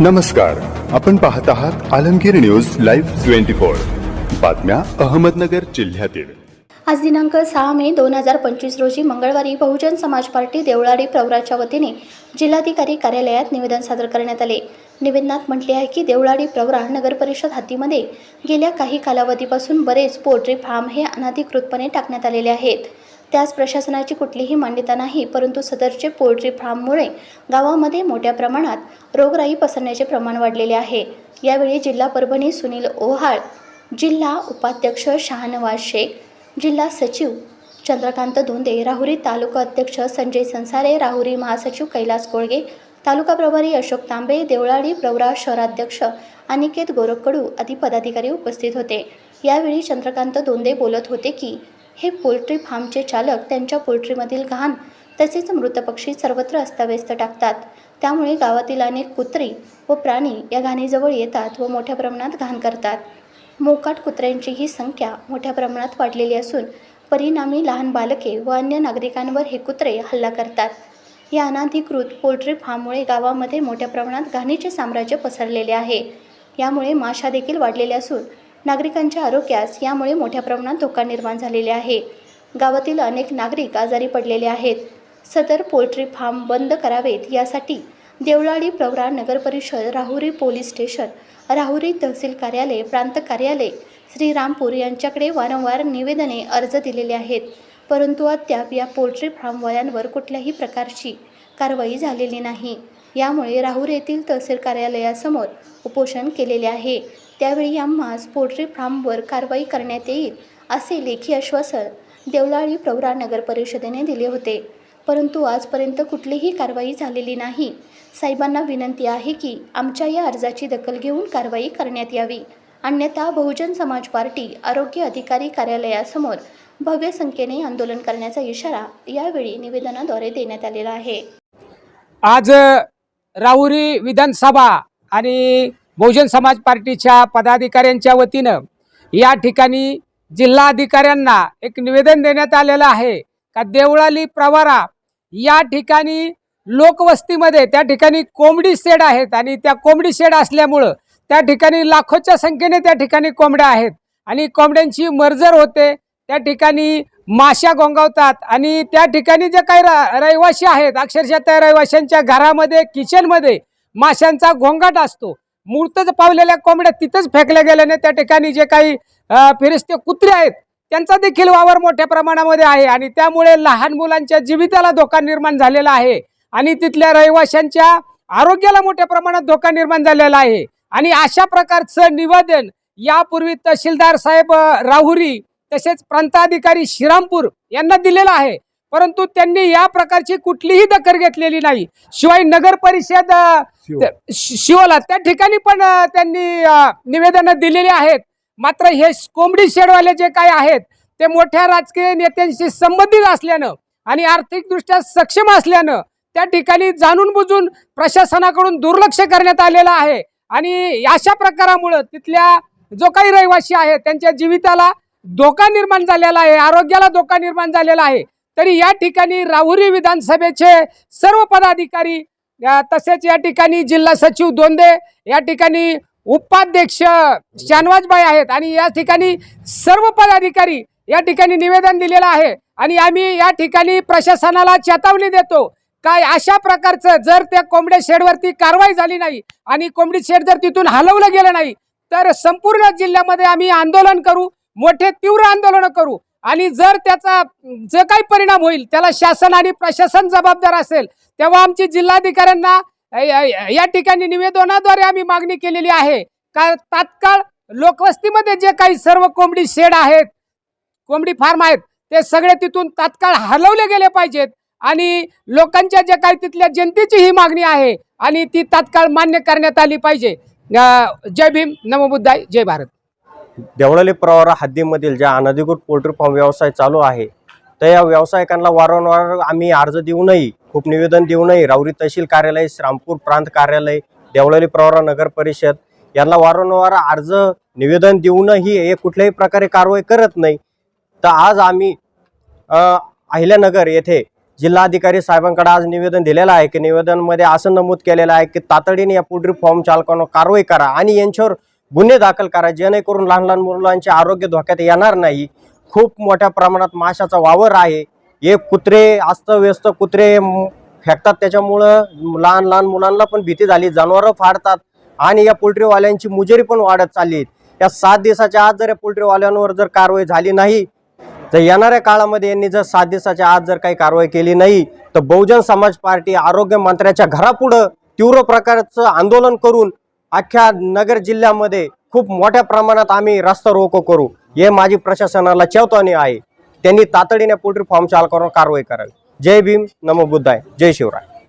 नमस्कार आपण पाहत आहात Alamgir news live twenty four. बातम्या अहमदनगर जिल्ह्यातील. आज दिनांक सहा मे दोन हजार पंचवीस रोजी मंगळवारी बहुजन समाज पार्टी देवळाडी प्रवराच्या वतीने जिल्हाधिकारी कार्यालयात निवेदन सादर करण्यात आले. निवेदनात म्हटले आहे की देवळाडी प्रवरा नगर परिषद हद्दीमध्ये गेल्या काही कालावधीपासून बरेच पोल्ट्री फार्म हे अनधिकृतपणे टाकण्यात आलेले आहेत. त्यास प्रशासनाची कुठलीही मान्यता नाही परंतु सदरचे पोल्ट्री फार्ममुळे गावामध्ये मोठ्या प्रमाणात रोगराई पसरण्याचे प्रमाण वाढलेले आहे. यावेळी जिल्हा परभणी सुनील ओहाळ जिल्हा उपाध्यक्ष शहानवाज शेख जिल्हा सचिव चंद्रकांत धोंदे राहुरी तालुका अध्यक्ष संजय संसारे राहुरी महासचिव कैलास कोळगे तालुका प्रभारी अशोक तांबे देवळाडी प्रवरा शहराध्यक्ष अनिकेत गोरखकडू आदी पदाधिकारी उपस्थित होते. यावेळी चंद्रकांत दोंदे बोलत होते की हे पोल्ट्री फार्मचे चालक त्यांच्या पोल्ट्रीमधील घाण तसेच मृत पक्षी सर्वत्र अस्ताव्यस्त टाकतात. त्यामुळे गावातील अनेक कुत्री व प्राणी या घाणीजवळ येतात व मोठ्या प्रमाणात घाण करतात. मोकाट कुत्र्यांची ही संख्या मोठ्या प्रमाणात वाढलेली असून परिणामी लहान बालके व अन्य नागरिकांवर हे कुत्रे हल्ला करतात. या अनाधिकृत पोल्ट्री फार्ममुळे गावामध्ये मोठ्या प्रमाणात घाणीचे साम्राज्य पसरलेले आहे. यामुळे माशा देखील वाढलेल्या असून नागरिकांच्या आरोग्यास यामुळे मोठ्या प्रमाणात धोका निर्माण झालेले आहे. गावातील अनेक नागरिक आजारी पडलेले आहेत. सदर पोल्ट्री फार्म बंद करावेत यासाठी देवळाळी प्रवरा नगरपरिषद राहुरी पोलीस स्टेशन राहुरी तहसील कार्यालय प्रांत कार्यालय श्रीरामपूर यांच्याकडे वारंवार निवेदने अर्ज दिलेले आहेत. परंतु अद्याप या पोल्ट्री फार्मवाल्यांवर कुठल्याही प्रकारची कारवाई झालेली नाही. यामुळे राहुरी येथील तहसील कार्यालयासमोर उपोषण केलेले आहे. त्यावेळी आम्हास पोल्ट्री फार्मवर कारवाई करण्यात येईल असे लेखी आश्वासन देवलाळी प्रवरा नगर परिषदेने दिले होते. परंतु आजपर्यंत कुठलीही कारवाई झालेली नाही. साहेबांना विनंती आहे की आमच्या या अर्जाची दखल घेऊन कारवाई करण्यात यावी. अन्यथा बहुजन समाज पार्टी आरोग्य अधिकारी कार्यालयासमोर भव्य संख्येने आंदोलन करण्याचा इशारा यावेळी निवेदनाद्वारे देण्यात आलेला आहे. आज राहुरी विधानसभा आणि बहुजन समाज पार्टीच्या पदाधिकाऱ्यांच्या वतीनं या ठिकाणी जिल्हाधिकाऱ्यांना एक निवेदन देण्यात आलेलं आहे का देवळाली प्रवारा या ठिकाणी लोकवस्तीमध्ये त्या ठिकाणी कोंबडी शेड आहेत आणि त्या कोंबडी शेड असल्यामुळं त्या ठिकाणी लाखोच्या संख्येने त्या ठिकाणी कोंबड्या आहेत आणि कोंबड्यांची मर्जर होते. त्या ठिकाणी माश्या गोंगावतात आणि त्या ठिकाणी जे काही रहिवासी आहेत अक्षरशः त्या रहिवाशांच्या घरामध्ये किचनमध्ये माशांचा गोंगाट असतो. मूर्तच पावलेल्या कोंबड्या तिथंच फेकल्या गेल्याने त्या ठिकाणी जे काही अ, फिरिस्ते कुत्रे आहेत त्यांचा देखील वावर मोठ्या प्रमाणामध्ये आहे आणि त्यामुळे लहान मुलांच्या जीविताला धोका निर्माण झालेला आहे आणि तिथल्या रहिवाशांच्या आरोग्याला मोठ्या प्रमाणात धोका निर्माण झालेला आहे. आणि अशा प्रकारचं निवेदन यापूर्वी तहसीलदार साहेब राहुरी तसेच प्रांताधिकारी श्रीरामपूर यांना दिलेलं आहे. परंतु त्यांनी या प्रकारची कुठलीही दखल घेतलेली नाही. शिवाय नगर परिषद शिवला. त्या ठिकाणी पण त्यांनी निवेदनं दिलेली आहेत. मात्र हे कोंबडी शेडवाले जे काय आहेत ते मोठ्या राजकीय नेत्यांशी संबंधित असल्यानं आणि आर्थिकदृष्ट्या सक्षम असल्यानं त्या ठिकाणी जाणून बुजून प्रशासनाकडून दुर्लक्ष करण्यात आलेलं आहे. आणि अशा प्रकारामुळं तिथल्या जो काही रहिवासी आहे त्यांच्या जीविताला धोका निर्माण झालेला आहे आरोग्याला धोका निर्माण झालेला आहे. तरी या ठिकाणी राहुरी विधानसभेचे सर्व पदाधिकारी तसेच या ठिकाणी जिल्हा सचिव दोंदे या ठिकाणी उपाध्यक्ष शानवाजबाई आहेत आणि या ठिकाणी सर्व पदाधिकारी या ठिकाणी निवेदन दिलेलं आहे आणि आम्ही या ठिकाणी प्रशासनाला चेतावणी देतो. काय अशा प्रकारचं जर त्या कोंबड्या शेडवरती कारवाई झाली नाही आणि कोंबडी शेड जर तिथून हलवलं गेलं नाही तर संपूर्ण जिल्ह्यामध्ये आम्ही आंदोलन करू मोठे तीव्र आंदोलन करू. आणि जर त्याचा जे काही परिणाम होईल त्याला शासन आणि प्रशासन जबाबदार असेल तेव्हा आमची जिल्हाधिकाऱ्यांना या ठिकाणी निवेदनाद्वारे आम्ही मागणी केलेली आहे. का तात्काळ लोकवस्तीमध्ये जे काही सर्व कोंबडी शेड आहेत कोंबडी फार्म आहेत ते सगळे तिथून तात्काळ हलवले गेले पाहिजेत. आणि लोकांच्या जे काही तिथल्या जनतेची ही मागणी आहे आणि ती तात्काळ मान्य करण्यात आली पाहिजे. जय भीम नमोबुद्धाय जय भारत. देवळाली प्रवारा हद्दीमधील ज्या अनधिकृत पोल्ट्री फार्म व्यवसाय चालू आहे तर या व्यावसायिकांना वारंवार आम्ही अर्ज देऊनही खूप निवेदन देऊनही राऊरी तहसील कार्यालय श्रामपूर प्रांत कार्यालय देवळाली प्रवारा नगर परिषद यांना वारंवार अर्ज निवेदन देऊनही हे कुठल्याही प्रकारे कारवाई करत नाही. तर आज आम्ही अहिल्यानगर येथे जिल्हाधिकारी साहेबांकडे आज निवेदन दिलेलं आहे की निवेदनमध्ये असं नमूद केलेलं आहे की तातडीने या पोल्ट्री फॉर्म चालकांना कारवाई करा आणि यांच्यावर गुन्हे दाखल करा जेणेकरून लहान लहान मुलांचे आरोग्य धोक्यात येणार नाही. खूप मोठ्या प्रमाणात माशाचा वावर आहे. हे कुत्रे अस्तव्यस्त कुत्रे फेकतात. त्याच्यामुळं लहान लहान मुलांना पण भीती झाली. जनावरं फाडतात आणि या पोल्ट्रीवाल्यांची मुजेरी पण वाढत चालली. आहे. या सात दिवसाच्या आत जर या पोल्ट्रीवाल्यांवर जर कारवाई झाली नाही तर येणाऱ्या काळामध्ये यांनी जर सात दिवसाच्या आत जर काही कारवाई केली नाही तर बहुजन समाज पार्टी आरोग्य मंत्र्याच्या घरापुढं तीव्र प्रकारचं आंदोलन करून अख्ख्या नगर जिल्ह्यामध्ये खूप मोठ्या प्रमाणात आम्ही रस्ता रोको करू. हे माझी प्रशासनाला चेतावणी आहे. त्यांनी तातडीने पोल्ट्री फार्म चालकांवर कारवाई करावी. जय भीम नमो बुद्धाय. जय शिवराय.